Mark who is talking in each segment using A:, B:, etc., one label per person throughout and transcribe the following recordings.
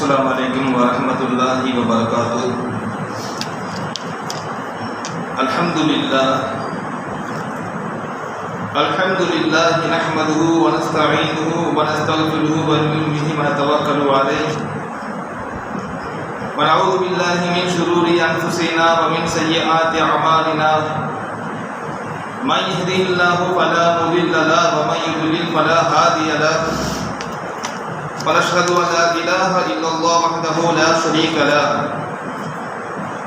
A: السلام عليكم ورحمة الله وبركاته الحمد لله الحمد لله نحمده ونستعينه ونستغفره ونؤمن به ونتوكل عليه ونعوذ بالله من شرور أنفسنا ومن سيئات أعمالنا من يهده الله فلا مضل له ومن يضلل فلا هادي له ونشهد أن لا إله إلا الله وحده لا شريك له.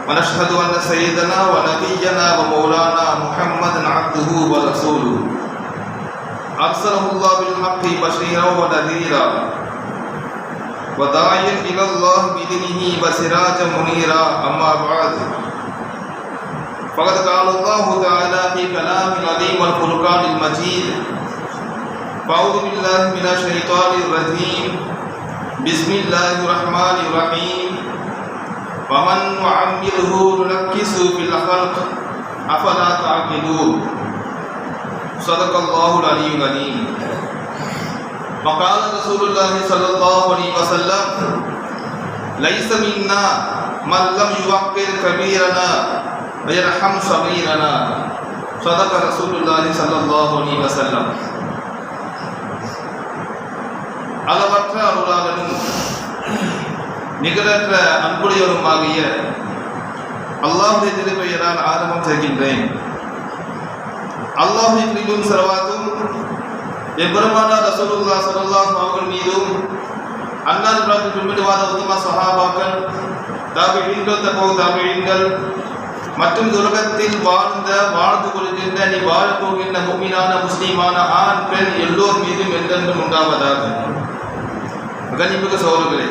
A: ونشهد أن سيدنا ونبينا ومولانا محمدا عبده ورسوله. أرسله الله بالحق بشيرا ونذيرا. وداعيا إلى الله بإذنه وسراجا منيرا. أما بعد فقد قال الله تعالى في كلام العظيم والفرقان المجيد فأعوذ بالله من الشيطان الرجيم. بسم الله الرحمن الرحيم. ومن نعمره ننكسه في الخلق أفلا تعقلون؟ صدق الله العلي العليم وقال رسول الله صلى الله عليه وسلم ليس منا من لم يوقر كبيرنا ويرحم صغيرنا. صدق رسول الله صلى الله عليه وسلم. அளவற்ற அருளாளனும் நிகரற்ற அன்புடையவருமாகிய அல்லாஹுடைய திருப்பெயரால் ஆரம்பம் செய்கின்றேன். அல்லாஹுடைய மீதும் செலவாத்தும் எம்பெருமானா ரசூலுல்லா ஸல்லல்லாஹு அவர்கள் மீதும் அன்னார் இப்ராஹிம் பின்பற்றுவாத உத்தம சஹாபாக்கள் தாபிஈன்கள் தபோ தாபிஈன்கள் மற்றும் உலகத்தில் வாழ்ந்த வாழ்ந்து கொள்கின்ற நீ வாழப் போகின்ற முக்மீனான முஸ்லீமான ஆண் பெண் எல்லோர் மீதும் என்றென்றும் உண்டாவதாக. கனிமிகு சோழர்களே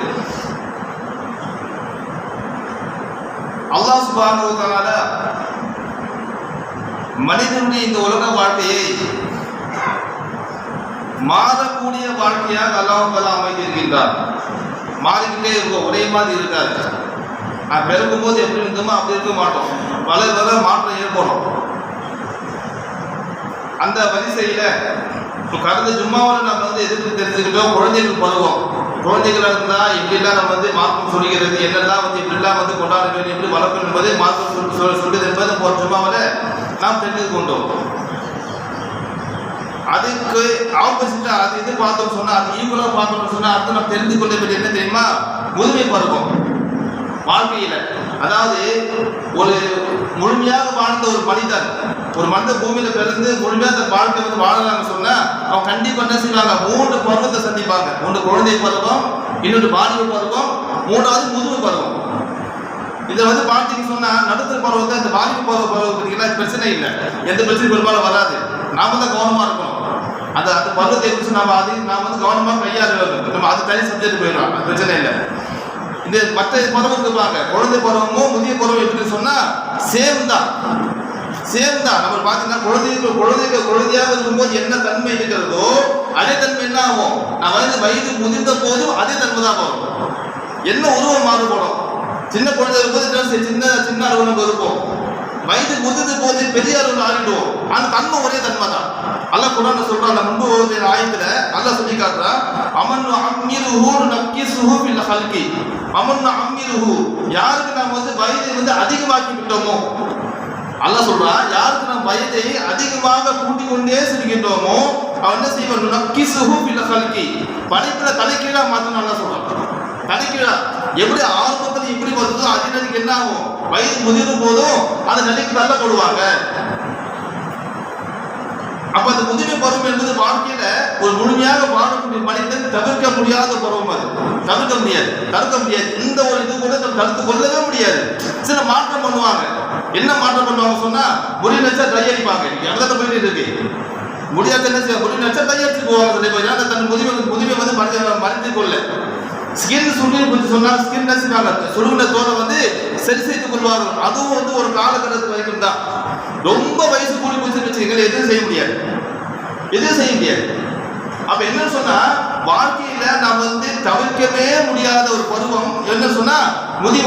A: அல்லாஹ் சுப்ஹானஹு மனிதனுடைய இந்த உலக வாழ்க்கையை மாறக்கூடிய வாழ்க்கையாக அல்லாஹ் தஆலா அமைத்திருக்கின்றார். மாறிக்கிட்டே இருக்கும் ஒரே மாதிரி இருக்காது. நான் பிறக்கும் போது எப்படி இருந்தோமோ அப்படி இருக்க மாட்டோம். பல பல மாற்றம் ஏற்படும். அந்த வரிசையில் இப்போ கடந்த ஜும்மாவில் நம்ம வந்து எதிர்த்து தெரிஞ்சுக்கிட்டோம் குழந்தைகள் பருவம். குழந்தைகளாக இருந்தால் எப்படிலாம் நம்ம வந்து மார்க்கம் சொல்கிறது என்னெல்லாம் வந்து எப்படிலாம் வந்து கொண்டாட வேண்டும் எப்படி வளர்க்கணும் என்பதை மார்க்கம் சொல்லி சொல் சொல்லுது என்பது போன ஜும்மாவில் நாம் தெரிந்து கொண்டோம். அதுக்கு ஆப்போசிட்டா அது இது பார்த்தோம் சொன்னால் அது ஈக்குவலாக பார்த்தோம்னு சொன்னால் அடுத்து நம்ம தெரிந்து கொள்ள வேண்டிய என்ன தெரியுமா? முதுமை பருவம். வாழ்க்கையில். அதாவது ஒரு முழுமையாக வாழ்ந்த ஒரு மனிதன் ஒரு மனித பூமியில பிறந்து முழுமையா அந்த வாழ்க்கை வந்து வாழலாம்னு சொன்னா அவன் கண்டிப்பா என்ன செய்வாங்க? மூன்று பருவத்தை சந்திப்பாங்க. ஒன்று குழந்தை பருவம் இன்னொன்று பாலிய பருவம் மூணாவது முதுகு பருவம். இதை வந்து பார்த்தீங்கன்னு சொன்னா நடுத்தர பருவத்தை இந்த பாலிய பருவ பருவம் பார்த்தீங்கன்னா பிரச்சனை இல்லை. எந்த பிரச்சனையும் பெரும்பாலும் வராது. நாம தான் கவனமா இருக்கணும். அந்த அந்த பருவத்தை குறித்து நாம அது நாம வந்து கவனமா கையாள நம்ம அது தனி சப்ஜெக்ட் போயிடலாம். அது பிரச்சனை இல்லை. இந்த மற்ற பருவம் இருப்பாங்க குழந்தை பருவமும் முதிய பருவம் எப்படின்னு சொன்னா சேம் தான். சேர்ந்தா தான் நம்ம பார்த்தீங்கன்னா குழந்தைகள் குழந்தைகள் குழந்தையாக இருக்கும்போது என்ன தன்மை இருக்கிறதோ அதே தன்மை என்ன ஆகும்? நான் வந்து வயது முதிர்ந்த போதும் அதே தன்மை தான் வரும். என்ன உருவம் மாறுபடும்? சின்ன குழந்தை இருக்கும்போது சின்ன சின்ன அளவு நம்ம இருப்போம். வயது முதிர்ந்த போது பெரிய அளவில் ஆகிடுவோம் அந்த தன்மை ஒரே தன்மை தான். அல்லாஹ் குரான் சொல்றான் முன்பு ஒரு ஆயத்துல அல்ல சொல்லி காட்டுறான் அமன் அம்மிருஹு நக்கிசுஹு ஃபில் ஹல்கி. அமன் அம்மிருஹு. யாருக்கு நாம் வந்து வயது வந்து அதிகமாக்கி விட்டோமோ அல்லாஹ் சொல்றான் யாருக்கு நம் வயதை அதிகமாக கூட்டிக் கொண்டே செல்கின்றோமோ அவன் என்ன செய்வான் நக்கிசுஹு ஃபில் ஹல்கி தலைக்கீழா மாத்தணும் அல்லாஹ் சொல்றான் தலைக்கீழா எப்படி ஆரம்பத்தில் எப்படி வருதோ அதினதுக்கு என்ன ஆகும்? வயது முதிரும் போதும் அதை நிலைக்கு தள்ளப்படுவாங்க அப்ப அந்த முதுமை பருவம் என்பது வாழ்க்கையில ஒரு முழுமையாக வாழக்கூடிய மனிதன் தவிர்க்க முடியாத பருவம் அது. தவிர்க்க முடியாது. தடுக்க முடியாது. இந்த ஒரு இது கூட தடுத்து கொள்ளவே முடியாது. சில மாற்றம் பண்ணுவாங்க. என்ன மாற்றம் பண்ணுவாங்க சொன்னா முடி நச்சா ட்ரை அடிப்பாங்க. இடத்துல போயிட்டு இருக்கு. முடியாத என்ன செய்ய முடி நச்சா ட்ரை அடிச்சு போவாங்க. ஏன்னா தன் முதுமை முதுமை வந்து மனித மறைந்து கொள்ள. ஸ்கின் சுருங்கி கொஞ்சம் சொன்னா ஸ்கின் நசிப்பாங்க சுருங்கின தோலை வந்து சரி செய்து கொள்வார்கள். அதுவும் வந்து ஒரு காலகட்டத்து வரைக்கும் தான். ரொம்ப வயசு கூலி போச்சு வச்சுக்கோங்க எதுவும் செய்ய முடியாது. எதுவும் செய்ய முடியாது. அப்ப என்ன சொன்னா வாழ்க்கையில நாம் வந்து தவிர்க்கவே முடியாத ஒரு பருவம் என்ன சொன்னா முதிய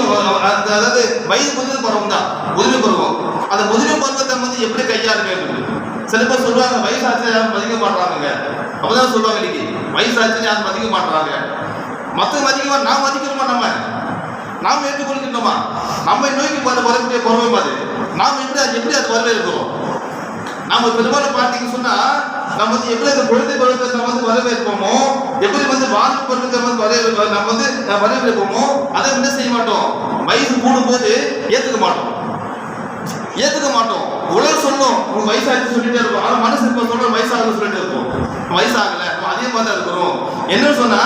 A: அந்த அதாவது வயது முதிர் பருவம் தான். முதுமை பருவம். அந்த முதுமை பருவத்தை வந்து எப்படி கையாள வேண்டும் சில பேர் சொல்லுவாங்க வயசாச்சு யாரும் மதிக்க மாட்டாங்க அப்பதான் சொல்லுவாங்க இன்னைக்கு வயசாச்சுன்னு யாரும் மதிக்க மாட்டாங்க மற்ற மதிக்கமா நாம் மதிக்கிறோமா நம்ம? நாம் ஏற்றுக்கொள்கின்றோமா? நம்ம நோய்க்கு பார்த்து வரக்கூடிய பருவம் அது. நாம் எப்படி அது எப்படி அது வரவேற்கிறோம் நாம் பெரும்பாலும் பார்த்தீங்கன்னு சொன்னா நம்ம வந்து எப்படி அந்த குழந்தை பருவத்தை வந்து வரவேற்போமோ எப்படி வந்து வாழ்வு பருவத்தை வந்து வர நம்ம வந்து வரவேற்போமோ அதை என்ன செய்ய மாட்டோம்? வயசு கூடும்போது ஏத்துக்க மாட்டோம். ஏத்துக்க மாட்டோம். உலக சொல்லும் உங்க வயசாச்சு சொல்லிட்டே இருக்கும் ஆனா மனசு இப்ப சொல்ற வயசாகுது சொல்லிட்டு இருக்கும் வயசாகல அதே மாதிரி தான் இருக்கிறோம். என்ன சொன்னா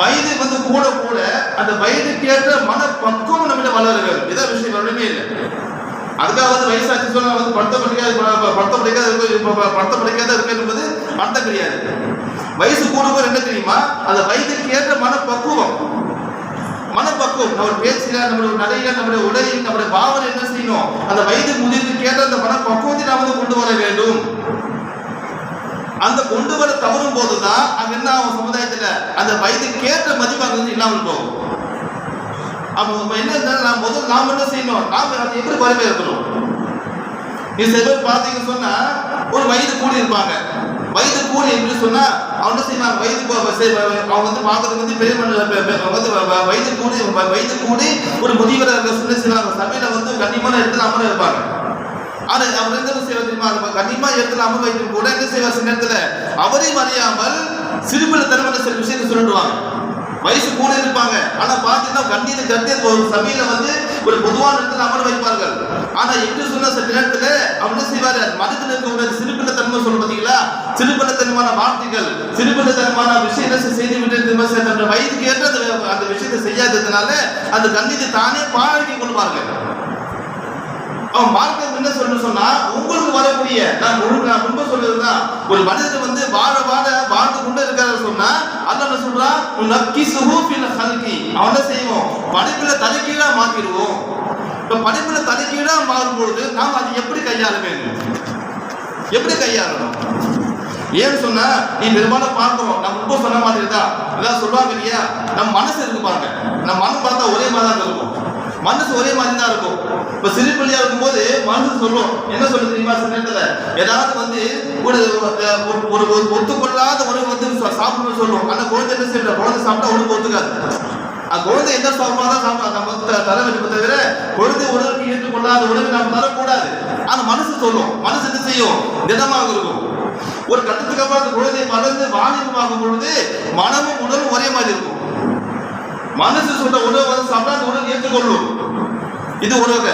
A: வயது வந்து கூட கூட அந்த வயதுக்கு ஏற்ற மன பக்குவம் நம்மகிட்ட வளர இதான் விஷயம் ஒண்ணுமே இல்லை. அதுக்காக வந்து வயசாச்சு சொல்ல வந்து படுத்த படிக்காத படுத்த படிக்காத படுத்த படிக்காத இருக்கு என்பது அர்த்தம் கிடையாது. வயசு கூடும்போது என்ன தெரியுமா? அந்த வயதுக்கு ஏற்ற மனப்பக்குவம். மனப்பக்குவம். நம்ம பேச்சில நம்மளுடைய நடையில நம்முடைய உடையில் நம்முடைய பாவனை என்ன செய்யணும்? அந்த வயது முதிர்வுக்கு ஏற்ற அந்த மனப்பக்குவத்தை நாம் வந்து கொண்டு வர வேண்டும். அந்த கொண்டு வர தவறும் போதுதான் அங்க என்ன ஆகும் சமுதாயத்துல? அந்த வயதுக்கு ஏற்ற மதிப்பு அங்க இல்லாமல் போகும். அப்போ நம்ம என்ன இருந்தாலும் நாம் முதல் நாம் என்ன செய்யணும். நாம் அதை எப்படி வரவேற்கணும் நீ சில பேர் பார்த்தீங்கன்னு சொன்னா ஒரு வயது கூடி இருப்பாங்க. வயது கூடி என்று சொன்னா அவங்க என்ன செய்வாங்க வயது அவன் அவங்க வந்து பார்க்கறதுக்கு வந்து பெரிய மனிதர் வந்து வயது கூடி வயது கூடி ஒரு முதியவராக இருக்க சொல்லி செய்வாங்க சபையில வந்து கண்ணியமான இடத்துல அமர இருப்பாங்க ஆனா அவர் என்ன செய்வார் தெரியுமா? கண்டிப்பாக கண்ணியமா இடத்துல அமர வைக்கும் கூட என்ன செய்வார் சில நேரத்துல? அவரையும் அறியாமல் சிறுபிள்ளை தரமான சில விஷயத்தை சொல்லிடுவாங்க வயசு கூட இருப்பாங்க. ஆனா பாத்தீங்கன்னா கண்ணியத்தை கட்டி ஒரு சபையில வந்து ஒரு பொதுவான இடத்துல அமர வைப்பார்கள். ஆனா என்று சொன்ன சில நேரத்துல அவங்க செய்வாரு? மனதில் இருக்க ஒரு சொல்ல பாத்தீங்களா? சிறுபிள்ளைத்தனமான வார்த்தைகள் சிறுபிள்ளைத்தனமான விஷயத்தை செய்து விட்டு திரும்ப வயதுக்கு ஏற்ற அந்த விஷயத்தை செய்யாததுனால அந்த கண்ணியத்தை தானே பாழாக்கி கொள்வார்கள். அவன் மார்க்கம் என்ன சொல்ல சொன்னா உங்களுக்கு வரக்கூடிய நான் முழு- நான் முன்பு சொல்றதுதான் ஒரு மனிதன் வந்து வாழ வாழ வாழ்ந்து கொண்டு இருக்காரு சொன்னா அல்லாஹ் என்ன சொல்றான் நக்கி சுகூபில் கல்கி. அவன் என்ன செய்வோம்? படிப்புல தலைக்கீழா மாத்திடுவோம். இப்ப படிப்புல தலைக்கீழா மாறும் பொழுது நாம் அதை எப்படி கையாள வேண்டும்? எப்படி கையாளணும்? ஏன்னு சொன்னா நீ பெரும்பாலும் பார்க்கிறோம் நம்ம ரொம்ப சொன்ன மாதிரி தான் அதான் சொல்லுவாங்க இல்லையா? நம்ம மனசு இருக்கு பாருங்க. நம்ம மனம் பார்த்தா ஒரே மாதிரி தான் இருக்கும். மனசு ஒரே மாதிரி தான் இருக்கும். இப்ப சிறு பிள்ளையா இருக்கும்போது மனசு சொல்லும். என்ன சொல்லுது தெரியுமா சில நேரத்துல ஏதாவது வந்து ஒரு ஒரு- ஒரு ஒரு ஒத்துக்கொள்ளாத உணவு வந்து சா- சாப்பிடணும்னு சொல்லும். அந்த குழந்தை என்ன செய்யல? குழந்தை சாப்பிட்டா உனக்கு ஒத்துக்காது. அந்த குழந்தை எந்த சாப்பிடா தான் சாப்பிடலாம். நம்ம தர வேண்டும். தவிர குழந்தை உணவுக்கு ஏற்றுக்கொள்ளாத உணவு நம்ம தரக்கூடாது அந்த மனசு சொல்லும். மனசு என்ன செய்யும்? திடமாக இருக்கும். ஒரு கட்டத்துக்கு அப்புறம் அந்த குழந்தை மறந்து வாலிபமாகும் பொழுது மனமும் உடலும் ஒரே மாதிரி இருக்கும். மனசு சொல்ற உணவு வந்து சாப்பிட்டா அந்த உணவு ஏற்றுக்கொள்ளும் இது உணவு.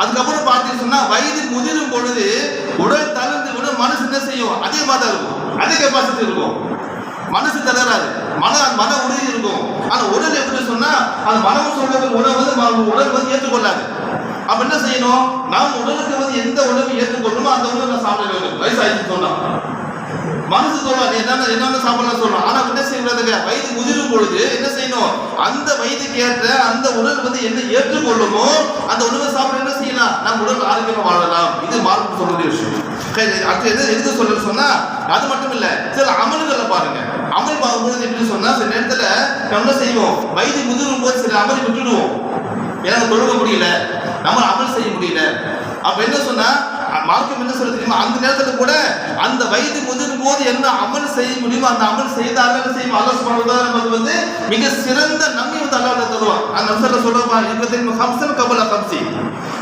A: அதுக்கப்புறம் பார்த்தீங்கன்னா வயது முதிரும் பொழுது உடல் தளர்ந்து விட மனசு என்ன செய்யும்? அதே மாதிரி இருக்கும். அதே கெப்பாசிட்டி இருக்கும். மனசு தளராது. மன மன உறுதி இருக்கும். ஆனா உடல் எப்படி சொன்னா அந்த மனம் சொல்றது உணவு வந்து உடல் வந்து ஏற்றுக்கொள்ளாது. அப்ப என்ன செய்யணும்? நாம் உடலுக்கு வந்து எந்த உணவு ஏற்றுக்கொள்ளணுமோ அந்த உணவு நான் சாப்பிட வேண்டும். வயசாயிடுச்சு சொன்னா. மனசு சொல்லுவா நீ என்னென்ன என்னென்ன சாப்பிடலாம் சொல்லணும் ஆனா என்ன செய்யறதுங்க வயது முதிரும் பொழுது என்ன செய்யணும்? அந்த வயதுக்கு ஏற்ற அந்த உணவு வந்து என்ன ஏற்றுக்கொள்ளுமோ அந்த உணவை சாப்பிட என்ன செய்யலாம்? நம்ம உடல் ஆரோக்கியமா வாழலாம். இது மார்க்கம் சொல்லக்கூடிய விஷயம். அடுத்து எது எதுக்கு சொல்ற சொன்னா அது மட்டும் இல்ல சில அமல்களை பாருங்க. அமல் பார்க்கும்போது எப்படி சொன்னா சில நேரத்துல நம்ம என்ன செய்வோம்? வயது முதிரும் போது சில அமல் விட்டுடுவோம். எனக்கு தொழுக முடியல. நம்ம அமல் செய்ய முடியல. அப்ப என்ன சொன்னா மார்க்கம் என்ன சொல்ல தெரியுமா? அந்த நேரத்துல கூட அந்த வயது போது என்ன அமல் செய்ய முடியுமோ அந்த அமல் செய்த என்ன செய்யும் அல்லாஹ் சுப்ஹானஹு நமக்கு வந்து மிக சிறந்த நன்மை வந்து அல்லாஹ் தருவான். அந்த நம்சல்ல சொல்றப்பா இகத்தின் ஹம்சன் கபல ஹம்சி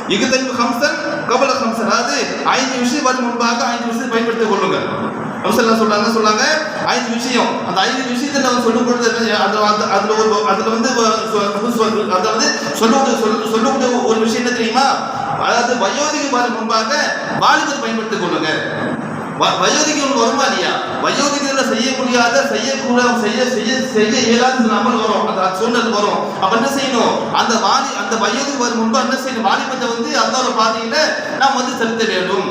A: இகத்தின் ஹம்சன் கபல ஹம்சன் அதாவது ஐந்து விஷயம் வரும் முன்பாக ஐந்து விஷயம் பயன்படுத்திக் கொள்ளுங்க. நம்சல்ல சொல்றாங்க சொன்னாங்க? ஐந்து விஷயம். அந்த ஐந்து விஷயத்தை நம்ம சொல்லும் பொழுது அதுல அந்த- அதுல ஒரு அதுல வந்து சொ- சொ- அதாவது சொல்லுவது சொல்ல சொல்லக்கூடிய ஒரு விஷயம் என்ன தெரியுமா? அதாவது வயோதிக வரும் முன்பாக வாலிபர் பயன்படுத்திக் கொள்ளுங்க. வயோதிகம் வருமா இல்லையா? வயோதிகத்தில் செய்யக்கூடியாத முடியாத செய்யக்கூட செய்ய செய்ய செய்ய இயலாத சில அமல் வரும். அந்த சூழ்நிலை வரும். அப்ப என்ன செய்யணும்? அந்த வாலி அந்த வயோதிக்கு வரும் முன்பு என்ன செய்யணும்? வாலிபத்தை வந்து அல்லாத பாதையில நாம் வந்து செலுத்த வேண்டும்.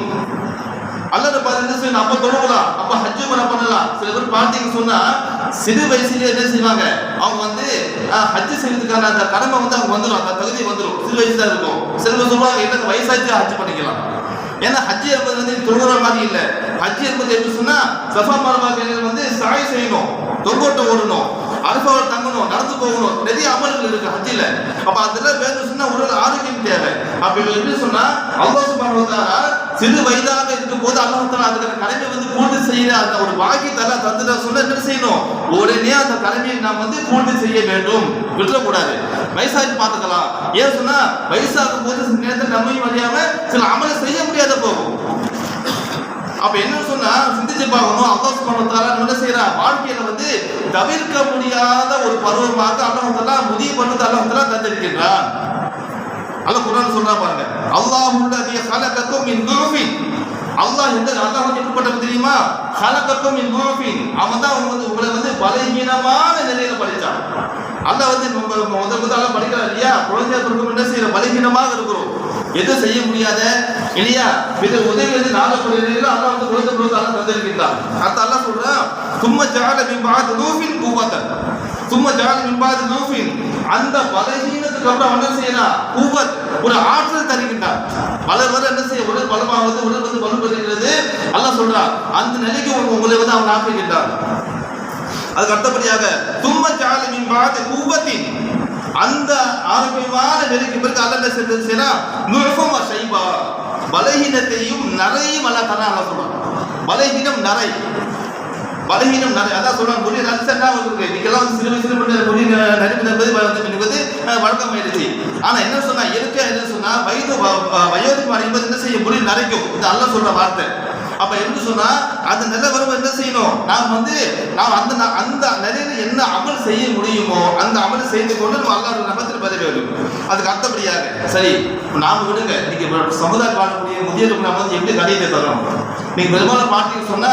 A: அல்லது பாதை என்ன செய்யணும்? அப்ப தொழுகலாம் அப்ப ஹஜ்ஜு பண்ண பண்ணலாம். சில பேர் பார்த்தீங்கன்னு சொன்னா சிறு வயசுலயே என்ன செய்வாங்க? அவங்க வந்து ஹஜ்ஜு செய்யறதுக்கான அந்த கடமை வந்து அவங்க வந்துடும் அந்த தகுதி வந்துடும் சிறு வயசுல இருக்கும். சில பேர் சொல்லுவாங்க என்ன வயசாச்சு ஹஜ்ஜு பண்ணிக்கலாம். ஏன்னா ஹஜ்ஜு என்பது வந்து தொழுகிற மாதிரி இல்லை. ஹஜ் என்பது எப்படி சொன்னா சஃபா மரபாக்கள் வந்து சாய் செய்யணும் தொங்கோட்டை ஓடணும் அல்பாவில் தங்கணும் நடந்து போகணும் நிறைய அமல்கள் இருக்கு ஹஜ்ஜில். அப்ப அதெல்லாம் வேணும் சொன்னா உடல் ஆரோக்கியம் தேவை. அப்ப இவங்க எப்படி சொன்னா அல்லாஹ் சுப்ஹானஹு சிறு வயதாக இருக்கும் போது அல்லாஹால அதுக்கான கடமை வந்து பூர்த்தி செய்யற அந்த ஒரு பாக்கியத்தை தந்துட்டா சொன்னா என்ன செய்யணும்? உடனே அந்த கடமையை நாம் வந்து பூர்த்தி செய்ய வேண்டும். விட்டுறக்கூடாது. வயசாகி பார்த்துக்கலாம். ஏன் சொன்னா வயசாகும் போது சில நேரத்தில் நம்மையும் அறியாம சில அமலை செய்ய முடியாத போகும். அப்ப என்ன சொன்னா சிந்திச்சு பார்க்கணும். அல்லாஹ் சுப்ஹானஹு தஆலா என்ன செய்யறா வாழ்க்கையில வந்து தவிர்க்க முடியாத ஒரு பருவமாக அல்லாஹ் தஆலா முடிவு பருவத்தை அல்லாஹ் தஆலா தந்திருக்கின்றான். அல்லாஹ் குர்ஆன் சொல்றா பாருங்க அல்லாஹுல்லதி ஹலகக்கும் மின் துஃபின் அல்லாஹ் எந்த அல்லாஹ் வந்து எப்படிப்பட்டவன் தெரியுமா? ஹலகக்கும் மின் துஃபின் அவன் தான் வந்து உங்களை வந்து பலவீனமான நிலையில படைச்சான் அல்லாஹ் வந்து நம்ம முதல் முதல்ல படிக்கிறான் இல்லையா? குழந்தையா இருக்கும் என்ன செய்யற? பலவீனமாக இருக்கிறோம். எதுவும் செய்ய முடியாத? இல்லையா? இது உதவி வந்து நாகப்படுகிறீர்கள் அல்லா வந்து குழந்தை பிறகு அல்லா தந்திருக்கின்றான். அடுத்து அல்லா சொல்றான் தும்ம ஜால மின்பாத் நூஃபின் குவத்தன். ஜால மின்பாத் நூஃபின். அந்த பலகீனத்துக்கு அப்புறம் என்ன செய்யலாம் பூபத் ஒரு ஆற்றல் தருகின்றான். வளர் வர என்ன செய்ய உடல் பலமாவது உடல் வந்து வலுப்படுகிறது அல்லா சொல்றான் அந்த நிலைக்கு உங்களை வந்து அவன் ஆக்குகின்றான். அதுக்கு அடுத்தபடியாக தும்ம ஜால மின்பாத் கூவத்தின். அந்த ஆரோக்கியமான நிலைக்கு பிறகு அல்ல என்ன செய்து செய்யறா செய்வா பலகீனத்தையும் நிறையும் அல்ல தரா அல்ல சொல்றான். பலகீனம் நிறை பலகீனம் நிறை அதான் சொல்றாங்க முடி லட்சம் இருக்கு. இன்னைக்கெல்லாம் சிறு சிறு வயசுல மட்டும் என்பது வந்து என்பது அஹ், வழக்கமாயிடுச்சு. ஆனா என்ன சொன்னா இயற்கையா என்ன சொன்னா வயது வ- வ- வயோதிகம் என்ன செய்ய புரிய நரைக்கும். இது அல்ல சொல்ற வார்த்தை. அப்ப என்ன சொன்னா அந்த நிலை வரும்போது என்ன செய்யணும்? நாம் வந்து நாம் அந்த அந்த நிலையில என்ன அமல் செய்ய முடியுமோ அந்த அமல் செய்து கொண்டு நம்ம அல்லாஹ் நபத்தில் பதவி வேண்டும். அதுக்கு அர்த்தப்படியாது சரி நாம் நாம விடுங்க. இன்னைக்கு சமுதாய சமுதாயம் வாழக்கூடிய முதியோருக்கு நம்ம வந்து எப்படி கடிதத்தை தரோம்? நீங்க பெரும்பாலும் பார்த்தீங்கன்னு சொன்னா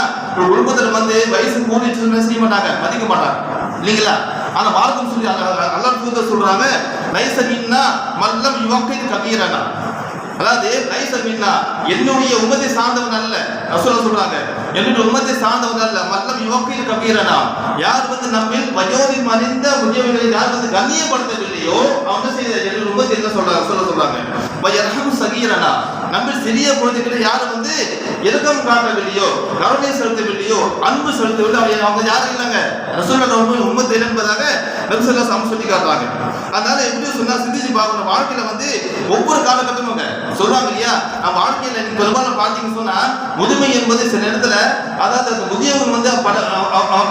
A: ஒரு வந்து வயசு கூடிட்டு செய்ய மாட்டாங்க? மதிக்க மாட்டாங்க. இல்லைங்களா? ஆனா மார்க்கம் சொல்லி அல்லாஹ் தூக்க சொல்றாங்க லைச மின்னா மல்லம் யுவக்கின் கபீரனா. அதாவது லைசல் மின்னா என்னுடைய உமதி சார்ந்தவன் அல்ல. ரசூல சொல்றாங்க என்னுடைய உமதி சார்ந்தவன் அல்ல. மல்லம் யுவக்கின் கபீரனா யார் வந்து நம்மில் வயோதி மறைந்த முதியவர்களை யார் வந்து கண்ணியப்படுத்தவில்லையோ அவங்க என்ன செய்ய என்னுடைய உமதி என்ன சொல்றாங்க? ரசூல சொல்றாங்க வயர்ஹம் சகீரனா நம்ம சிறிய குழந்தைகளை யார் வந்து இரக்கம் காட்டவில்லையோ கருணை செலுத்தவில்லையோ அன்பு செலுத்தவில்லை அவங்க அவங்க யாரும் இல்லைங்க? ரசூலோட உண்மை உண்மத்தை என்பதாக நபிசல்லா சம சொல்லி காட்டுறாங்க. அதனால எப்படி சொன்னா சிந்திச்சு பார்க்கணும். வாழ்க்கையில வந்து ஒவ்வொரு காலகட்டமும் சொல்றாங்க இல்லையா? நம்ம வாழ்க்கையில நீங்க பெரும்பாலும் பாத்தீங்கன்னு சொன்னா முதுமை என்பது சில நேரத்துல அதாவது அந்த முதியவர் வந்து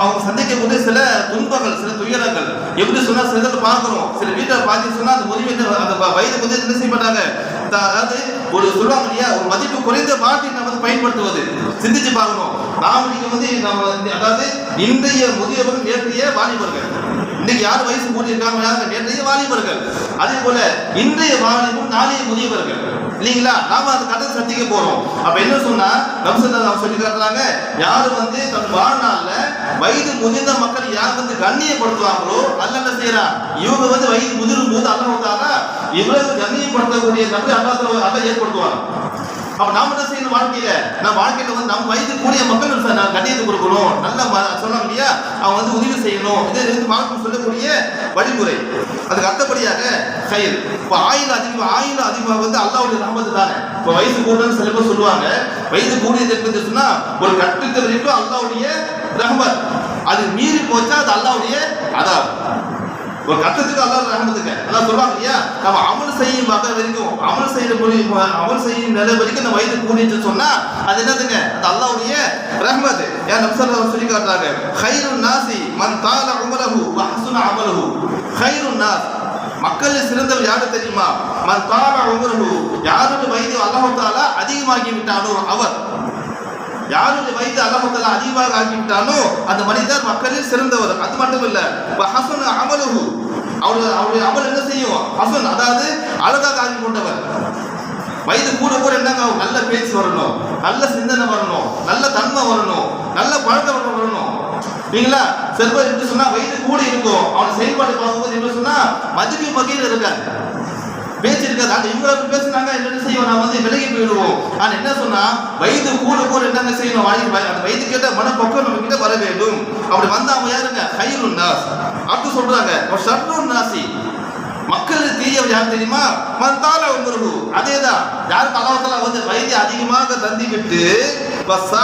A: அவங்க சந்திக்கக்கூடிய சில துன்பங்கள் சில துயரங்கள். எப்படி சொன்னா சில இடத்துல பார்க்கிறோம் சில வீட்டில் பார்த்தீங்கன்னு சொன்னா அந்த முதுமை அந்த வயது முதிய என்ன செய்ய மாட்டாங்க? அதாவது ஒரு சொல்லுவாங்க இல்லையா ஒரு மதிப்பு குறைந்த வார்த்தை நம்ம வந்து பயன்படுத்துவது. சிந்திச்சு பார்க்கணும். நாம் நீங்க வந்து நம்ம வந்து- அதாவது இன்றைய முதியவர்கள் நேற்றைய வாலிபர்கள். இன்னைக்கு யார் வயசு மூடி இருக்காங்க நேற்றைய வாலிபர்கள். அதே போல இன்றைய வாலிபம் நாளைய முதியவர்கள். இல்லைங்களா? நாம அந்த கதை சந்திக்க போறோம். அப்ப என்ன சொன்னா நம்சல்லா அவங்க சொல்லி காட்டுறாங்க யாரு வந்து தன் வாழ்நாள்ல வயது முதிர்ந்த மக்கள் யார் வந்து கண்ணியப்படுத்துவாங்களோ அல்ல என்ன செய்யறா இவங்க வந்து வயது முதிரும் போது அல்ல வந்தாங்க இவ்வளவு கண்ணியப்படுத்தக்கூடிய நபர் அல்லா அல்ல ஏற்படுத்துவாங்க அப்ப நாம என்ன செய்யணும் வாழ்க்கையில? நம்ம வாழ்க்கையில வந்து நம்ம வயது கூடிய மக்கள் சார் நான் கண்ணியத்தை கொடுக்கணும். நல்ல ம- சொன்னாங்க இல்லையா? அவன் வந்து உதவி செய்யணும். இது வந்து மார்க்கம் சொல்லக்கூடிய வழிமுறை. அதுக்கு அடுத்தபடியாக செயல். இப்போ ஆயுள் அதிகம் ஆயுள் அதிகமாக வந்து அல்லாவுடைய ரஹமத்து தானே. இப்போ வயது கூடன்னு சில பேர் சொல்லுவாங்க. வயது கூடியது என்பது சொன்னா ஒரு கட்டுக்கு வரைக்கும் அல்லாவுடைய ரஹமத். அது மீறி போச்சா அது அல்லாவுடைய அதாவது ஒரு கட்டத்துக்கு அல்லாஹ் ரஹமத்துக்கு அல்லாஹ் சொல்றாங்க இல்லையா நம்ம அமல் செய்யும் வகை வரைக்கும் அமல் செய்யற முடியும் அமல் செய்யும் நிலை வரைக்கும் நம்ம வயது கூடிட்டு சொன்னா அது என்னதுங்க? அது அல்லாவுடைய ரஹமத் ஏன் நம்சல்லா சொல்லி காட்டுறாங்க ஹைரு நாசி மன் தால உமரஹு வஹசுன அமலஹு. ஹைருன் நாஸ் மக்களில் சிறந்தவர் யாரு தெரியுமா? மன் தால உமரஹு. யாருடைய வயது அல்லாஹு தாலா அதிகமாகி விட்டானோ அவர். யாருடைய வயது அல்லாஹால அதிகமாக ஆக்கிவிட்டானோ அந்த மனிதர் மக்களில் சிறந்தவர். அது மட்டும் இல்ல ஹசன் அமலுகு அவருடைய அவருடைய அமல் என்ன செய்யும்? ஹசன் அதாவது அழகாக ஆக்கி கொண்டவர். வயது கூட கூட என்னங்க ஆகும்? நல்ல பேச்சு வரணும். நல்ல சிந்தனை வரணும். நல்ல தன்மை வரணும். நல்ல பழக்கம் வரணும். இல்லைங்களா செல்வம் என்று சொன்னா வயது கூட இருக்கும். அவன் செயல்பாடு பார்க்கும்போது என்ன சொன்னா மதிப்பு வகையில் இருக்காது பேச்சு அந்த இவங்க பேசினாங்க பேசுனாங்க என்ன செய்வோம்? நான் வந்து விலகி போயிடுவோம். ஆனா என்ன சொன்னா வயது கூட கூட என்னென்ன செய்யணும்? வாங்கி அந்த வயது கேட்ட மனப்பக்கம் நம்ம கிட்ட வர வேண்டும். அப்படி வந்தா யாருங்க? ஹைருன் நாஸ் அடுத்து சொல்றாங்க ஒரு ஷர்ருன் நாசி. மக்கள் தீயவர் யார் தெரியுமா? மந்தால உமருகு அதேதான். யாருக்கு அல்லாஹ் வந்து வயது அதிகமாக தந்தி விட்டு வசா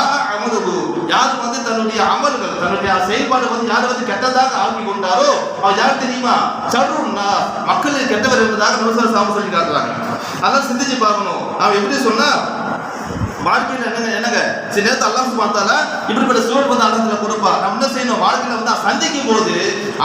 A: யார் வந்து தன்னுடைய அமல்கள் தன்னுடைய செயல்பாடு வந்து யார் வந்து கெட்டதாக ஆக்கி கொண்டாரோ அவர் யார் தெரியுமா? சருன்னா மக்கள் கெட்டவர் என்பதாக நவசர சாமி சொல்லி காட்டுறாங்க. அதெல்லாம் சிந்திச்சு பார்க்கணும். நான் எப்படி சொன்னா வாழ்க்கையில் என்னங்க என்னங்க? சில நேரத்தில் அல்லாஹ் பார்த்தால இப்படிப்பட்ட சூழல் வந்து அல்லத்துல கொடுப்பா நம்ம என்ன செய்யணும்? வாழ்க்கையில் வந்து சந்திக்கும் போது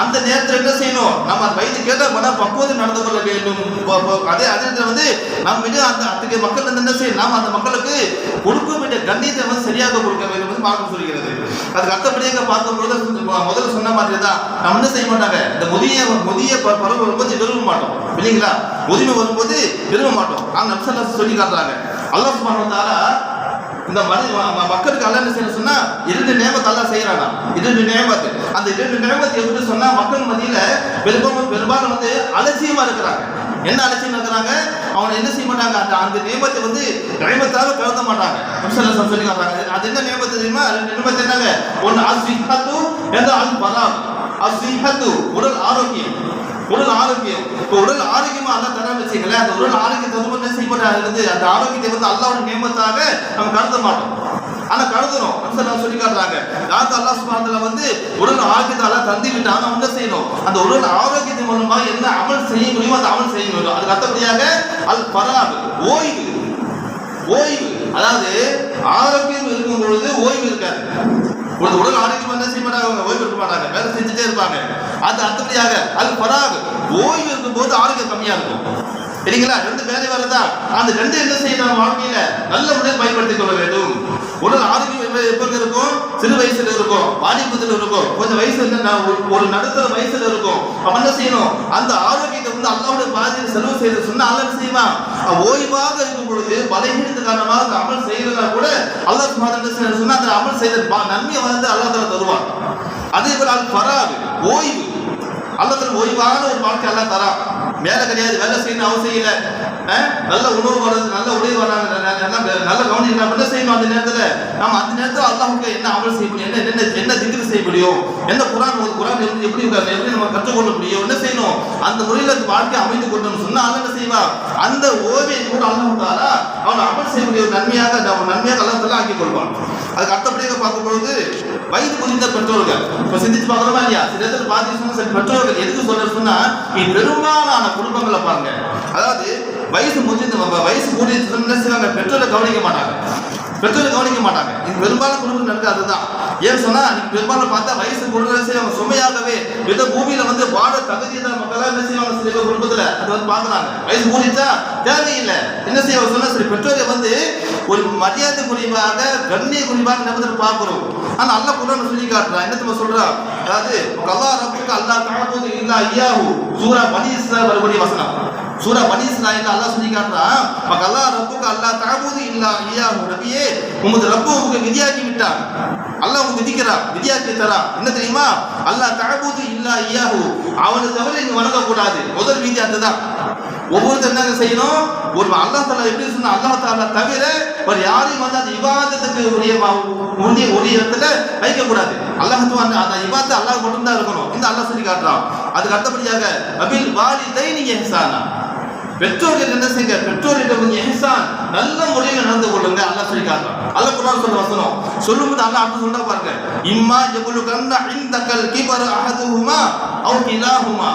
A: அந்த நேரத்தில் என்ன செய்யணும்? நம்ம அந்த வயது மன பக்குவத்தில் நடந்து கொள்ள வேண்டும். அதே அதே வந்து நாம் வந்து அந்த அத்தகைய மக்கள் என்ன செய்யணும் நாம் அந்த மக்களுக்கு கொடுக்க வேண்டிய கண்ணியத்தை வந்து சரியாக கொடுக்க வேண்டும் என்று மார்க்கம் சொல்கிறது. அதுக்கு அடுத்தபடியாக பார்க்கும்போது பொழுது முதல்ல சொன்ன மாதிரி தான் நம்ம என்ன செய்ய மாட்டாங்க? இந்த முதிய முதிய ப- பருவம் வரும்போது விரும்ப மாட்டோம். இல்லைங்களா? முதுமை வரும்போது விரும்ப மாட்டோம். ஆனால் நம்சல்லா சொல்லி காட்டுறாங்க. அல்லாஹ் சுபான் வந்தாரா இந்த மனி மக்களுக்கு அல்ல என்ன செய்ய சொன்னா இரண்டு நேமத்தை அல்ல செய்யறானா இரண்டு நேமத்து அந்த இரண்டு நேமத்தை எப்படி சொன்னா மக்கள் மத்தியில பெரும்பாலும் பெரும்பாலும் வந்து அலட்சியமா இருக்கிறாங்க. என்ன அலட்சியம் இருக்கிறாங்க? அவனை என்ன செய்ய மாட்டாங்க? அந்த அந்த நியமத்தை வந்து நியமத்தாக கலந்த மாட்டாங்க. நம்சல்லா சொல்லி காட்டுறாங்க அது என்ன நியமத்தை தெரியுமா? ரெண்டு நியமத்தை என்னங்க? ஒன்று அசிஹத்து என்ற அல் பலாம் அசிஹத்து உடல் ஆரோக்கியம். உடல் ஆரோக்கியம். இப்போ உடல் ஆரோக்கியமா அல்ல தர விஷயங்களே அந்த உடல் ஆரோக்கியத்தை என்ன செய்யப்பட்ட அந்த ஆரோக்கியத்தை வந்து அல்லாவோட நியமத்தாக நம்ம கருத மாட்டோம். ஆனா கருதுறோம். நான் சொல்லி காட்டுறாங்க யாருக்கு அல்லாஹ் சுபானத்துல வந்து உடல் ஆரோக்கியத்தை தந்தி விட்டு ஆனா என்ன செய்யணும்? அந்த உடல் ஆரோக்கியத்தின் மூலமா என்ன அமல் செய்ய முடியுமோ அந்த அமல் செய்ய முடியும். அதுக்கு அடுத்தபடியாக அது பராது ஓய்வு. ஓய்வு. அதாவது ஆரோக்கியம் இருக்கும் பொழுது ஓய்வு இருக்காது. ஒரு உடல் ஆரோக்கியம் என்ன செய்ய மாட்டாங்க அவங்க ஓய்வு இருக்க மாட்டாங்க. வேலை செஞ்சுட்டே இருப்பாங்க. அது அடுத்தபடியாக அது பராது. ஓய்வு இருக்கும் போது ஆரோக்கியம் கம்மியா இருக்கும். சரிங்களா ரெண்டு வேலை வரதா? அந்த ரெண்டு என்ன செய்யணும் வாழ்க்கையில? நல்ல முறையில் பயன்படுத்திக் கொள்ள வேண்டும். உடல் ஆரோக்கியம் எப்ப- இருக்கும்? சிறு வயசுல இருக்கும். வாலிபத்தில் இருக்கும். கொஞ்சம் வயசுல ஒரு- நடுத்தர வயசுல இருக்கும். அப்ப என்ன செய்யணும்? அந்த ஆரோக்கியத்தை வந்து அல்லாவுடைய பாதையில் செலவு செய்து சொன்னா அல்லது செய்வான்? ஓய்வாக இருக்கும் பொழுது பலகீனத்து காரணமாக அந்த அமல் செய்யறதா கூட அல்லாஹ் சொன்னா அந்த அமல் செய்த நன்மையை வந்து அல்லாஹ் தருவான். அதே போல அது பராது ஓய்வு. அல்லாஹ் ஓய்வான ஒரு வாழ்க்கை அல்லா தரான். வேலை கிடையாது வேலை செய்யணும் அவசியம் இல்லை. நல்ல உணவு வர்றது நல்ல உடை வர்றாங்க நல்ல நல்ல- நல்ல நம்ம என்ன செய்யணும் அந்த நேரத்தில். நம்ம அந்த நேரத்தில் அல்லாஹ்வுக்கு என்ன அமல் செய்ய முடியும் என்ன என்ன என்ன திக்ரு செய்ய முடியும் என்ன குரான் ஒரு குரான் எப்படி எப்படி எப்படி நம்ம கற்றுக்கொள்ள முடியும் என்ன செய்யணும் அந்த முறையில் அந்த வாழ்க்கையை அமைத்து கொள்ளணும் சொன்னால் அல்ல என்ன செய்வான் அந்த ஓவியம் கூட அல்லாஹ் தாரா அவன் அமல் செய்யக்கூடிய ஒரு நன்மையாக நன்மையாக அல்லாஹ் ஆக்கிக் கொள்வான். அதுக்கு அடுத்தபடியாக பார்க்கும் பொழுது வயது முதிர்ந்த பெற்றோர்கள். இப்ப சிந்திச்சு பார்க்கறோமா இல்லையா? சில இடத்துல பாத்தீங்கன்னா சில பெற்றோர்கள் எதுக்கு சொல்ற சொன்னா பெரும்பாலான குடும்பங்களை பாருங்க. அதாவது வயசு முதிர்ந்த வயசு முடிஞ்சதுன்னு சில பெற்றோரை கவனிக்க மாட்டாங்க. பெற்றோர்கள் கவனிக்க மாட்டாங்க. இது பெரும்பாலும் குடும்பம் நடக்குது அதுதான். ஏன் சொன்னா பெரும்பாலும் பார்த்தா வயசு குடும்பம் அவங்க சுமையாகவே இந்த பூமியில வந்து வாழ தான் மக்கள் என்ன செய்வாங்க சில குடும்பத்துல? அது வந்து பாக்குறாங்க வயசு கூடிச்சா தேவையில்லை. என்ன செய்வாங்க சொன்னா சரி பெற்றோரை வந்து ஒரு மரியாதை குறிப்பாக கண்ணிய குறிப்பாக நம்ம பார்க்கிறோம் ஆனா அல்ல குர்ஆன் சொல்லி காட்டுறான். என்ன தெரியுமா சொல்றான் அதாவது கல்லா ரப்புக்கு அல்லாஹ் தஆபுது இல்லா இய்யாஹு. சூரா பனி இஸ்ரா வரக்கூடிய வசனம். சூரா பனி இஸ்ராயில் அல்லாஹ் சொல்லி காட்டுறான் மக அல்லாஹ் ரப்புக்கு அல்லாஹ் தகபூது இல்லா ஐயா நபியே உமது ரப்பு உங்களுக்கு விதியாக்கி விட்டான் அல்லாஹ் உங்களுக்கு விதிக்கிறான் விதியாக்கி தரான் என்ன தெரியுமா? அல்லாஹ் தகபூது இல்லா ஐயாஹு அவனை தவிர நீங்க வணங்க கூடாது முதல் விதி அதுதான். ஒவ்வொருத்தர் என்ன செய்யணும்? ஒரு அல்லாஹ் தாலா எப்படி சொன்னா அல்லாஹ் தாலா தவிர ஒரு யாரையும் வந்து அந்த விவாதத்துக்கு உரிய உரிய உரிய இடத்துல வைக்க கூடாது அல்லாஹ் அந்த விவாதத்தை அல்லாஹ் மட்டும்தான் இருக்கணும். இந்த அல்லாஹ் சொல்லி காட்டுறான் அதுக்கு அடுத்தபடியாக அபில் வாலி நீங்க எஹ்சானா. பெற்றோர்கள் என்ன செய்யுங்க? பெற்றோரிடம் கொஞ்சம் எஹசான் நல்ல முறையில் நடந்து கொள்ளுங்க. அல்ல சொல்லி காட்டுறான். அல்லாஹ் குர்ஆன் சொல்ல வசனம். சொல்லும்போது அல்ல அடுத்து சொல்ல பாருங்க. இம்மா எவ்வளவு கன்ன ஐந்தக்கல் கிபர் அஹதுஹுமா அவ் கிலாஹுமா.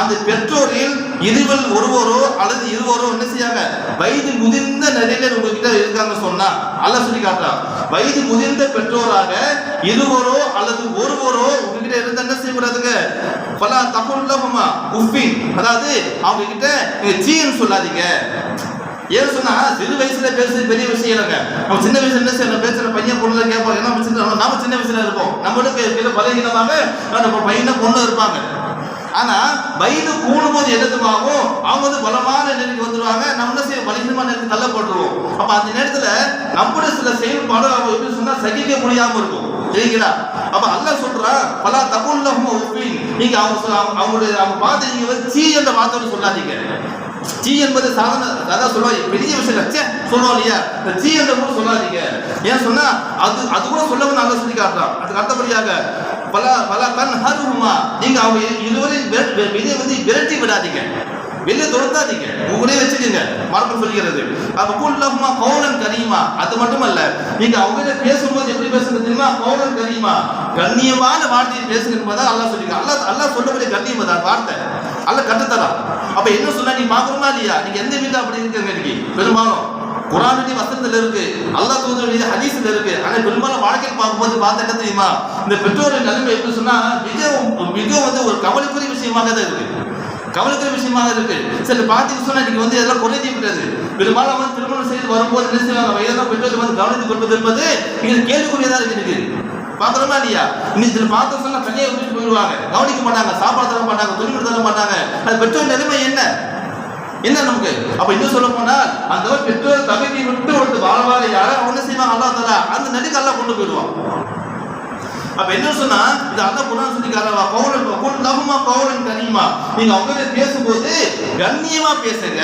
A: அந்த பெற்றோரில் இருவல் ஒருவரோ அல்லது இருவரோ என்ன செய்யாங்க? வயது முதிர்ந்த நிலையில உங்ககிட்ட இருக்காங்க சொன்னா அல்ல சொல்லி காட்டுறான். வயது முதிர்ந்த பெற்றோராக இருவரோ அல்லது ஒருவரோ உங்ககிட்ட இருந்து என்ன செய்யக்கூடாதுங்க? பல தகுல்லஹுமா உஃபின் அதாவது அவங்க கிட்ட நீங்க சொல்லாதீங்க. ஏன் சொன்னா சிறு வயசுல பேசுறது பெரிய விஷயம் இல்லைங்க. நம்ம சின்ன வயசுல என்ன செய்யணும்? பேசுற பையன் பொண்ணு கேட்பாங்க ஏன்னா நம்ம சின்ன நம்ம சின்ன வயசுல இருப்போம். நம்மளும் பலகீனமாக நம்ம பையனை பொண்ணு இருப்பாங்க. ஆனா வயது கூடும்போது என்னதுமாகும் அவங்க வந்து பலமான நிலைக்கு வந்துருவாங்க. நம்ம என்ன செய்ய பலகீனமான நிலைக்கு தள்ளப்பட்டுருவோம் அப்ப அந்த நேரத்துல நம்முடைய சில செயல்பாடு அவங்க எப்படி சொன்னா சகிக்க முடியாம இருக்கும். சரிங்களா? அப்ப அல்ல சொல்றா பல தகுல்லஹும் நீங்க அவங்க அவங்களுடைய அவங்க பார்த்து நீங்க சீ என்ற வார்த்தை சொல்லாதீங்க. சீ என்பது சாதனை அதான் சொல்லுவாங்க பெரிய விஷயம் இல்லை. ச்சே சொல்லுவோம் இல்லையா? இந்த ஜி என்ற கூட சொல்லாதீங்க. ஏன் சொன்னா அது அது கூட சொல்லவும் நல்லா சொல்லி காட்டுறான் அதுக்கு அடுத்தபடியாக பல பல கண் ஹருமா நீங்க அவங்க இதுவரை வெளியே வந்து விரட்டி விடாதீங்க. வெளியே துரத்தாதீங்க. உங்களே வச்சுக்கோங்க. மார்க்கம் சொல்கிறது. அப்ப குல்லஹுமா கௌரன் கரியுமா அது மட்டுமல்ல நீங்க அவங்க பேசும்போது எப்படி பேசுறது தெரியுமா? கௌரன் கரியுமா கண்ணியமான வார்த்தையை பேசுங்க என்பதா அல்லாஹ் சொல்லிருக்கான். அல்லா அல்லாஹ் சொல்லக்கூடிய கண்ணியம் தான் வார்த்தை. அல்ல கட்டுத்தரான் அப்ப என்ன சொன்னா நீ பார்க்கணுமா இல்லையா? நீங்க எந்த வீட்டுல அப்படி இருக்கீங்க இன்னைக்கு? பெரும்பாலும் குரானுடைய வசனத்துல இருக்கு அல்லா தூதருடைய ஹதீஸ்ல இருக்கு. ஆனா பெரும்பாலும் வாழ்க்கையில் பார்க்கும்போது பார்த்த என்ன தெரியுமா? இந்த பெற்றோரின் நிலைமை எப்படி சொன்னா மிக மிக வந்து ஒரு கவலைக்குரிய விஷயமாக தான் இருக்கு. கவலைக்குரிய விஷயமாக இருக்கு. சரி பார்த்து சொன்னா இன்னைக்கு வந்து இதெல்லாம் குறைஞ்சி விட்டது பெரும்பாலும் வந்து திருமணம் செய்து வரும்போது என்ன செய்வாங்க? வயதான பெற்றோர் வந்து கவனித்துக் கொள்வது என்பது இது கேள்விக்குரியதா இருக்கு இன்னைக்கு. பாக்குறோமா இல்லையா? இன்னைக்கு சில பார்த்து சொன்னா கல்யாணம் விட்டுருவாங்க கவனிக்க மாட்டாங்க சாப்பாடு தர மாட்டாங்க துணிமணி தர மாட்டாங்க. அது பெற்றோர் நிலைமை என்ன? என்ன நமக்கு? அப்ப இன்னும் சொல்ல போனா அந்த பெற்றோர் தகுதி விட்டு ஒருத்தர் வாழ யாரும் அவங்க செய்வாங்க அல்லா தரா அந்த நடிக்கு அல்லா கொண்டு போயிடுவான். அப்ப என்ன சொன்னா இது அந்த குரான் சொல்லிக்காரவா காரவா கவுலன் லகுமா கவுலன் கனிமா நீங்க அவங்க கிட்ட பேசும்போது கண்ணியமா பேசுங்க.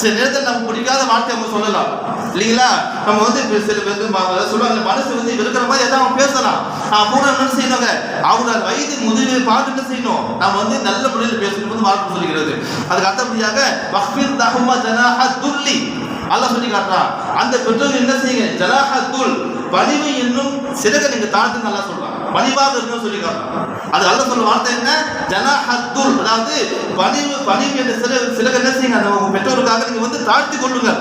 A: சில நேரத்தில் நமக்கு பிடிக்காத வார்த்தை அவங்க சொல்லலாம். இல்லைங்களா? நம்ம வந்து சில பேர் சொல்லுவாங்க மனசு வந்து இருக்கிற மாதிரி எதாவது அவங்க பேசலாம். பூரா என்ன செய்யணுங்க? அவங்க வயது முதிர்வை பார்த்து என்ன செய்யணும்? நம்ம வந்து நல்ல முறையில் பேசணும் வந்து மார்க்கம் சொல்லுகிறது அதுக்கு அடுத்தபடியாக வக்ஃபிர் தஹமா ஜனாஹ துல்லி அல்லாஹ் சொல்லி காட்டுறான். அந்த பெற்றோர்கள் என்ன செய்யுங்க? ஜனாஹ துல் பணிவு என்னும் சிறக நீங்க தாழ்த்து நல்லா சொல்லலாம் பணிவாக இருக்கணும் சொல்லி அது அல்ல சொல்ற வார்த்தை என்ன? ஜனாஹ அதாவது பணிவு பணிவு என்ற சில சில என்ன செய்யுங்க? அந்த உங்க பெற்றோருக்காக நீங்க வந்து தாழ்த்தி கொள்ளுங்க.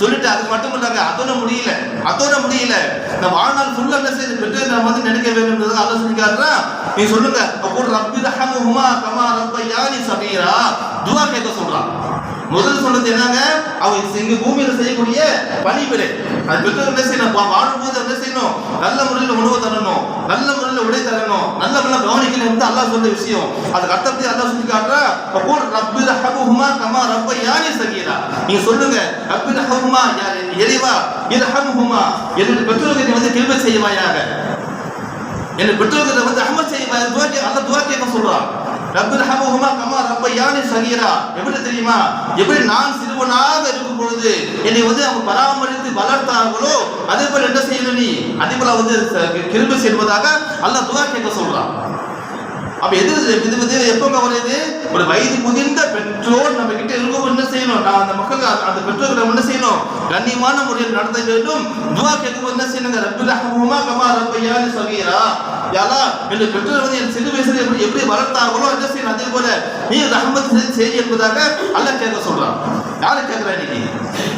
A: சொல்லிட்டு அது மட்டும் இல்லாங்க அதோட முடியல அதோட முடியல. இந்த வாழ்நாள் ஃபுல்லா என்ன செய்து பெற்று நம்ம வந்து நினைக்க வேண்டும் அல்ல சொல்லி நீ சொல்லுங்க. அப்போ ரப்பி ரஹமுஹுமா கமா ரப்பயானி சபீரா துவா கேட்க சொல்றான். முதல் சொன்னது என்னங்க? அவங்க இங்க பூமியில செய்யக்கூடிய பணிவிடை. அது பெற்றோர் என்ன செய்யணும்? வாழும்போது என்ன செய்யணும்? நல்ல முறையில் உணவு தரணும். நல்ல முறையில் உடை தரணும். நல்ல முறையில் கவனிக்கணும் வந்து அல்லாஹ் சொல்ற விஷயம். அதுக்கு அர்த்தத்தை அல்லாஹ் சொல்லி காட்டுறா. அப்போ ரப்பி ரஹமுஹுமா கமா ரப்பயானி சகீரா. நீங்க சொல்லுங்க. ரப்பி ரஹமுஹுமா யா- இரஹமுஹுமா என்னுடைய பெற்றோர்கள் வந்து கிருபை செய்வாயாக. என்னுடைய பெற்றோர்களை வந்து அகமது செய்வாய் துவா அல்ல துவா கேட்க சொல்றான். ரப்பி ரஹமுஹுமா கமா ரப்பயானி சகீரா எப்படி தெரியுமா? எப்படி நான் சிறுவனாக இருக்கும் பொழுது என்னை வந்து அவங்க பராமரித்து வளர்த்தார்களோ அதே போல என்ன செய்யணும் நீ? அதே போல வந்து ச- செய்வதாக அல்லாஹ் துவா கேட்க சொல்றான். அப்ப எது இது வந்து எப்போ வருது ஒரு வயது முதிர்ந்த பெற்றோர் நம்ம கிட்ட இருக்கும் என்ன செய்யணும்? நான் அந்த மக்கள் அந்த- அந்த பெற்றோர்களை என்ன செய்யணும்? கண்ணியமான முறையில் நடத்த வேண்டும். துவா கேட்கும்போது என்ன செய்யணுங்க? ரப்பி ரஹமுமா கமா ரப்பையானி சகீரா யாரா என்ற பெற்றோர் வந்து என் சிறு வயசுல எப்படி எப்படி வளர்த்தார்களோ என்ன செய்யணும் அதே போல நீ ரஹமத் செய்- என்பதாக அல்ல கேட்க சொல்றான். யாரு கேட்கிறா இன்னைக்கு?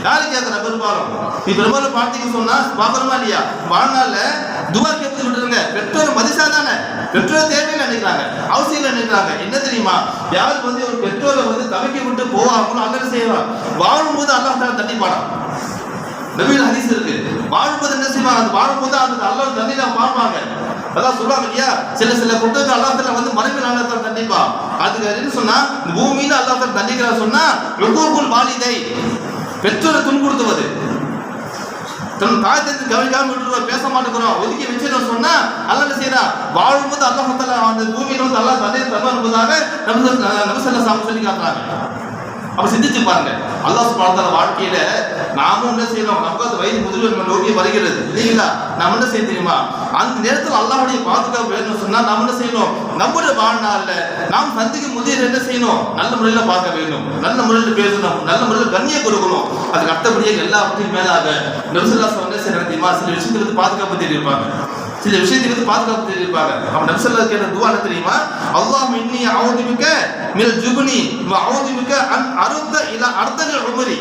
A: யாரு கேட்கிறா பெரும்பாலும்? நீ பெரும்பாலும் பார்த்தீங்க சொன்னா பாக்கணுமா இல்லையா? வாழ்நாள்ல துவா கேட்பது விட்டுருங்க. பெற்றோர் மதிசா தானே? பெற்றோர் தேவையில்லை நினைக்கிறாங்க. அவசியம் நினைக்கிறாங்க. என்ன தெரியுமா? யாருக்கு வந்து ஒரு பெற்றோரை வந்து தவிக்க விட்டு போவாங்களோ அல்லது செய்வான். வாழும்போது அல்லாஹ் தாலா தண்டிப்பாடான் நவீன ஹதீஸ் இருக்கு. வாழும்போது என்ன செய்வாங்க? அந்த வாழும்போது அந்த அல்லாஹ் தண்டில பார்ப்பாங்க அதான் சொல்லுவாங்க இல்லையா? சில சில குற்றங்கள் அல்லாஹ் வந்து மறைவில் அல்லாஹ் தாலா அதுக்கு என்ன சொன்னா இந்த பூமியில அல்லாஹ் தாலா தண்டிக்கிறார் சொன்னா ரொம்பவும் வாலிதை பெற்றோரை துன்புறுத்துவது. தன் தாய் தந்தை கவனிக்காம விட்டுருவோம் பேச மாட்டேங்கிறோம் ஒதுக்கி வச்சிடணும் சொன்னா அல்ல செய்யறா? வாழும்போது அல்லாஹ் தஆலா அந்த பூமியில வந்து அல்லாஹ் தந்தை தருவார் என்பதாக நம்ம நபிசல்ல சொல்லி காட்டுறாங்க. அப்ப சிந்திச்சு பாருங்க. அல்லாஹ் சுப்ஹானஹு வாழ்க்கையில நாமும் என்ன செய்யணும்? நமக்கு அது வயது முதிர்வு நம்ம நோக்கி வருகிறது. இல்லைங்களா? நம்ம என்ன செய்ய தெரியுமா? அந்த நேரத்தில் அல்லாஹுடைய பாதுகாப்பு வேணும்னு சொன்னா நாம என்ன செய்யணும்? நம்முடைய வாழ்நாள்ல நாம் சந்திக்கும் முதிர் என்ன செய்யணும்? நல்ல முறையில பார்க்க வேண்டும். நல்ல முறையில் பேசணும். நல்ல முறையில் கண்ணியை கொடுக்கணும். அதுக்கு அடுத்தபடியாக எல்லாவற்றையும் மேலாக நெருசல்லா சொன்ன சில தெரியுமா? சில விஷயங்களுக்கு பாதுகாப்பு தெரிவிப்பாங்க சில விஷயத்திலிருந்து பாதுகாப்பு தெரிவிப்பாங்க அப்ப நபிசல்லா கேட்ட துவா என்ன தெரியுமா? அல்லாஹ் இன்னி அவுதுபிக்க மில் ஜுபுனி வ அன் அருந்த இல்ல அர்த்தங்கள் உமரி.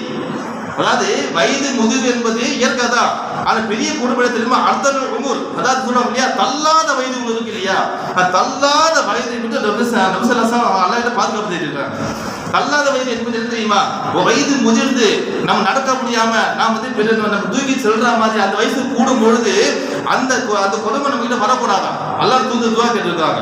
A: அதாவது வயது முதிர்வு என்பது இயற்கை தான். ஆனா பெரிய குடும்பம் தெரியுமா? அர்த்தங்கள் உமர். அதாவது சொல்லுவாங்க இல்லையா? தள்ளாத வயது ஒன்று இல்லையா? தள்ளாத வயதை விட்டு நபிசல்லா அல்லாஹ் பாதுகாப்பு தெரிவிக்கிறாங்க தள்ளாத வயது என்பது என்ன தெரியுமா? வயது முதிர்ந்து நம்ம நடக்க முடியாம நாம் வந்து நம்ம தூக்கி செல்ற மாதிரி அந்த வயசு கூடும் பொழுது அந்த அந்த கொடுமை நம்ம கிட்ட வரக்கூடாதா? அல்லாஹ் தூந்து துவா கேட்டிருக்காங்க.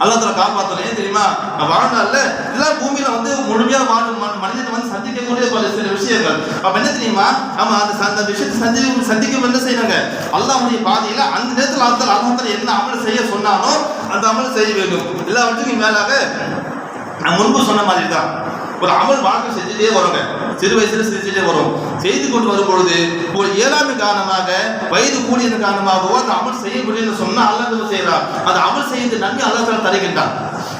A: அல்லாஹ் தஆலா ஏன் தெரியுமா? நான் வாழ்நாள்ல இதெல்லாம் பூமியில வந்து முழுமையா வாழும் ம- மனிதனை வந்து சந்திக்கக்கூடிய பல சில விஷயங்கள். அப்ப என்ன தெரியுமா? நம்ம அந்த அந்த விஷயத்தை சந்திக்க சந்திக்க என்ன செய்யணுங்க அல்லாஹ்வுடைய பாதையில அந்த நேரத்தில் அந்த அல்லாஹ் என்ன அமல் செய்ய சொன்னாலும் அந்த அமல் செய்ய வேண்டும். எல்லாவற்றுக்கும் மேலாக நான் முன்பு சொன்ன மாதிரி தான் ஒரு அமல் வாழ்க்கை செஞ்சுட்டே வருங்க. சிறு வயசுல செஞ்சுட்டே வரும். செய்து கொண்டு வரும் பொழுது ஒரு ஏழாமை காரணமாக வயது கூடியது காரணமாகவோ அந்த அமல் செய்ய முடியும்னு சொன்னா அல்லாஹ் செய்யறான் அந்த அமல் செய்து நன்மை அல்லா தஆலா தருகின்றான்.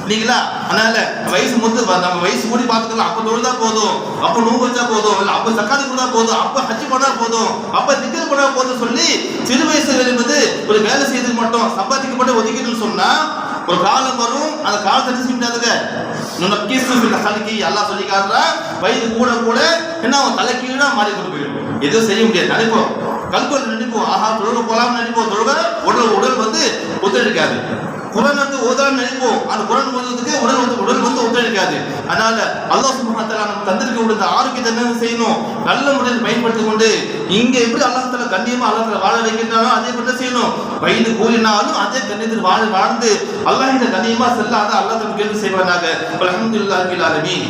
A: இல்லைங்களா? அதனால வயசு முத்து நம்ம வயசு கூடி பார்த்துக்கலாம் அப்ப தொழுதா போதும். அப்ப நோம்பு வச்சா போதும். இல்ல அப்ப சக்காத்து கொடுத்தா போதும். அப்ப ஹஜ் பண்ணா போதும். அப்ப திக்கல் பண்ணா போதும் சொல்லி சிறு வயசு என்பது ஒரு வேலை செய்து மட்டும் சம்பாதிக்க மட்டும் ஒதுக்கிட்டு சொன்னா ஒரு காலம் வரும் அந்த காலத்தை என்ன செய்ய நம்ம கீசு எல்லாம் சொல்லி காட்டுறா. வயது கூட கூட என்ன அவன் தலைக்கீழா மாறி கொண்டு போயிடும். எதுவும் செய்ய முடியாது. நினைப்போம் கல்பொருள் நினைப்போம் ஆஹா தொழுக போலாம்னு நினைப்போம் தொழுக உடல் உடல் வந்து ஒத்துழைக்காது. குரல் வந்து ஓதான்னு நினைப்போம் அந்த குரான் ஓதுறதுக்கு உடல் வந்து உடல் வந்து ஒத்துழைக்காது அதனால அல்லாஹ் சுப்ஹானஹு நம்ம தந்திருக்க உள்ள ஆரோக்கியத்தை என்ன செய்யணும்? நல்ல முறையில் பயன்படுத்தி கொண்டு இங்க எப்படி அல்லாஹ் கண்டியமா கண்ணியமா அல்லாஹ் வாழ வைக்கின்றானோ அதே மாதிரி செய்யணும். வயது கூறினாலும் அதே கண்ணியத்தில் வாழ வாழ்ந்து அல்லாஹ் இந்த கண்ணியமா செல்லாத அல்லாஹ் தஆலா கேள்வி செய்வானாக. அலமதுல்லாஹி அலமீன் ஆலமீன்.